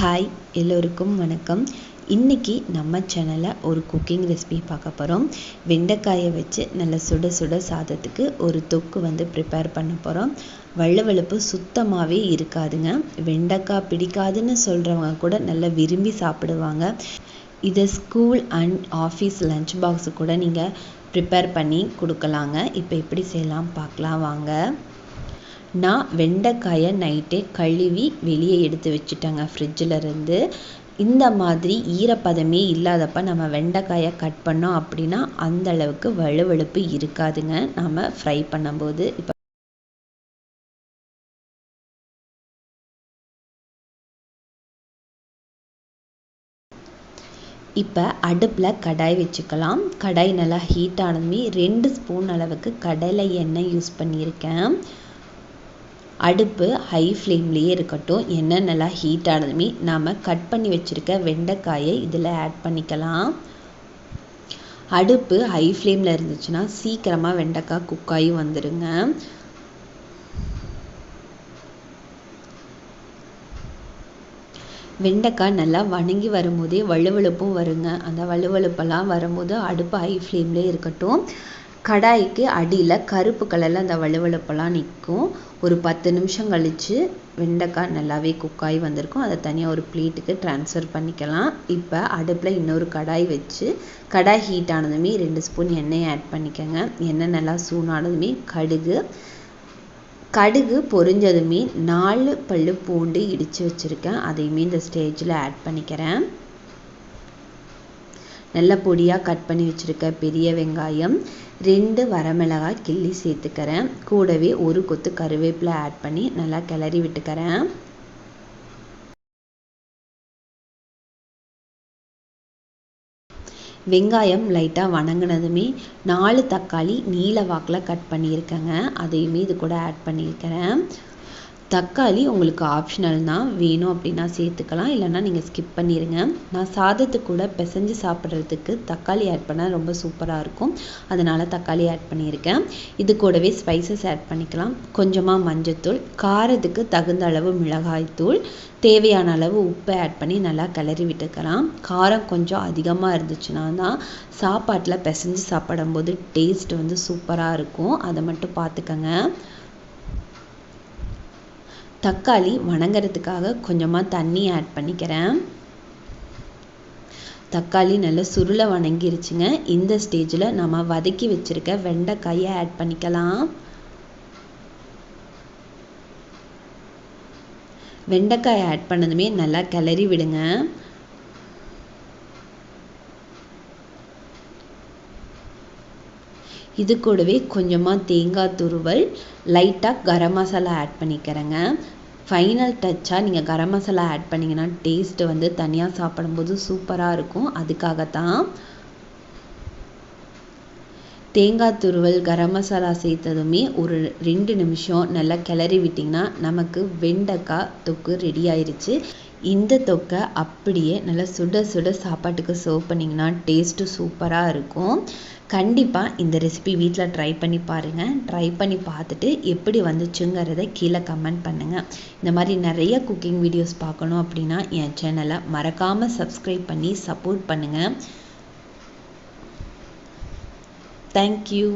Hi எல்லோருக்கும் வணக்கம். இன்றைக்கி நம்ம சேனலில் ஒரு குக்கிங் ரெசிபி பார்க்க போகிறோம் வெண்டைக்காயை வச்சு நல்ல சுட சுட சாதத்துக்கு ஒரு தொக்கு வந்து ப்ரிப்பேர் பண்ண போகிறோம் வழுவழுப்பு சுத்தமாகவே இருக்காதுங்க. வெண்டைக்காய் பிடிக்காதுன்னு சொல்கிறவங்க கூட நல்லா விரும்பி சாப்பிடுவாங்க. இதை school and office lunch box கூட நீங்கள் ப்ரிப்பேர் பண்ணி கொடுக்கலாங்க. இப்போ எப்படி செய்யலாம் பார்க்கலாம் வாங்க. நான் வெண்டைக்காயை நைட்டே கழுவி வெளியே எடுத்து வச்சுட்டேங்க ஃப்ரிட்ஜில் இருந்து. இந்த மாதிரி ஈரப்பதமே இல்லாதப்ப நம்ம வெண்டைக்காயை கட் பண்ணோம் அப்படின்னா அந்த அளவுக்கு வழுவழுப்பு இருக்காதுங்க. நம்ம ஃப்ரை பண்ணும்போது. இப்போ இப்போ அடுப்பில் கடாய் வச்சுக்கலாம். கடாய் நல்லா ஹீட் ஆனதுமே ரெண்டு ஸ்பூன் அளவுக்கு கடலை எண்ணெய் யூஸ் பண்ணியிருக்கேன். அடுப்பு ஹை ஃப்ளேம்லேயே இருக்கட்டும் எண்ணெய் நல்லா ஹீட் ஆனதுமே நாம் கட் பண்ணி வச்சுருக்க வெண்டைக்காயை இதில் ஆட் பண்ணிக்கலாம். அடுப்பு ஹை ஃப்ளேமில் இருந்துச்சுன்னா சீக்கிரமாக வெண்டைக்காய் குக்காகி வந்துடுங்க வெண்டைக்காய் நல்லா வணங்கி வரும்போதே வழுவழுப்பும் வருங்க. அந்த வழுவழுப்பெல்லாம் வரும்போது அடுப்பு ஹை ஃப்ளேம்லேயே இருக்கட்டும். கடாய்க்கு அடியில் கருப்பு கலரில் அந்த வழுவழுப்பெல்லாம் நிற்கும் ஒரு பத்து நிமிஷம் கழித்து வெண்டைக்காய் நல்லாவே குக்காகி வந்திருக்கும். அதை தனியாக ஒரு பிளேட்டுக்கு ட்ரான்ஸ்ஃபர் பண்ணிக்கலாம். இப்போ அடுப்பில் இன்னொரு கடாய் வச்சு கடாய் ஹீட் ஆனதுமே ரெண்டு ஸ்பூன் எண்ணெய் ஆட் பண்ணிக்கோங்க. எண்ணெய் நல்லா சூடானதுமே கடுகு. கடுகு பொரிஞ்சதுமே நாலு பல்லு பூண்டு இடித்து வச்சுருக்கேன். அதையுமே இந்த ஸ்டேஜில் ஆட் பண்ணிக்கிறேன். நல்ல பொடியாக கட் பண்ணி வச்சுருக்க பெரிய வெங்காயம் ரெண்டு வரமிளகாய் கிள்ளி சேர்த்துக்கிறேன். கூடவே ஒரு கொத்து கருவேப்பிலை ஆட் பண்ணி நல்லா கிளறி விட்டுக்கிறேன். வெங்காயம் லைட்டாக வணங்கினதுமே நாலு தக்காளி நீல வாக்கில் கட் பண்ணியிருக்கேங்க. அதையுமே இது கூட ஆட் பண்ணியிருக்கிறேன். தக்காளி உங்களுக்கு ஆப்ஷனல் தான் வேணும் அப்படின்னா சேர்த்துக்கலாம். இல்லைன்னா நீங்கள் ஸ்கிப் பண்ணிடுங்க நான் சாதத்துக்கு கூட பிசைஞ்சு சாப்பிட்றதுக்கு தக்காளி ஆட் பண்ணால் ரொம்ப சூப்பராக இருக்கும். அதனால் தக்காளி ஆட் பண்ணியிருக்கேன் இது கூடவே ஸ்பைசஸ் ஆட் பண்ணிக்கலாம். கொஞ்சமாக மஞ்சத்தூள் காரத்துக்கு தகுந்த அளவு மிளகாய்த்தூள் தேவையான அளவு உப்பை ஆட் பண்ணி நல்லா கிளறி விட்டுக்கலாம். காரம் கொஞ்சம் அதிகமாக இருந்துச்சுன்னா தான் சாப்பாட்டில் பிசைஞ்சு சாப்பிடும்போது டேஸ்ட் வந்து சூப்பராக இருக்கும். அதை மட்டும் பார்த்துக்கங்க. தக்காளி வணங்குறதுக்காக கொஞ்சமாக தண்ணி ஆட் பண்ணிக்கிறேன். தக்காளி நல்லா சுருளை வணங்கிருச்சுங்க. இந்த ஸ்டேஜில் நம்ம வதக்கி வச்சுருக்க வெண்டைக்காயை ஆட் பண்ணிக்கலாம். வெண்டைக்காயை ஆட் பண்ணதுமே நல்லா கிளறி விடுங்க. இது கூடவே கொஞ்சமாக தேங்காய் துருவல் லைட்டாக கரம் மசாலா ஆட் பண்ணிக்கிறேங்க. ஃபைனல் டச்சாக நீங்கள் கரம் மசாலா ஆட் பண்ணிங்கன்னா டேஸ்ட்டு வந்து தனியாக சாப்பிடும்போது சூப்பராக இருக்கும். அதுக்காகத்தான் தேங்காய் துருவல் கரம் மசாலா சேர்த்ததுமே ஒரு ரெண்டு நிமிஷம் நல்லா கிளறி விட்டிங்கன்னா நமக்கு வெண்டைக்காய் தொக்கு ரெடி ஆயிடுச்சு இந்த தொக்கை அப்படியே நல்லா சுட சுட சாப்பாட்டுக்கு சர்வ் பண்ணிங்கன்னா டேஸ்ட்டு சூப்பராக இருக்கும். கண்டிப்பாக இந்த ரெசிபி வீட்டில் ட்ரை பண்ணி பாருங்கள் ட்ரை பண்ணி பார்த்துட்டு எப்படி வந்துச்சுங்கிறத கீழே கமெண்ட் பண்ணுங்கள் இந்த மாதிரி நிறைய குக்கிங் வீடியோஸ் பார்க்கணும் அப்படின்னா என் சேனலை மறக்காமல் சப்ஸ்கிரைப் பண்ணி சப்போர்ட் பண்ணுங்கள் தேங்க்யூ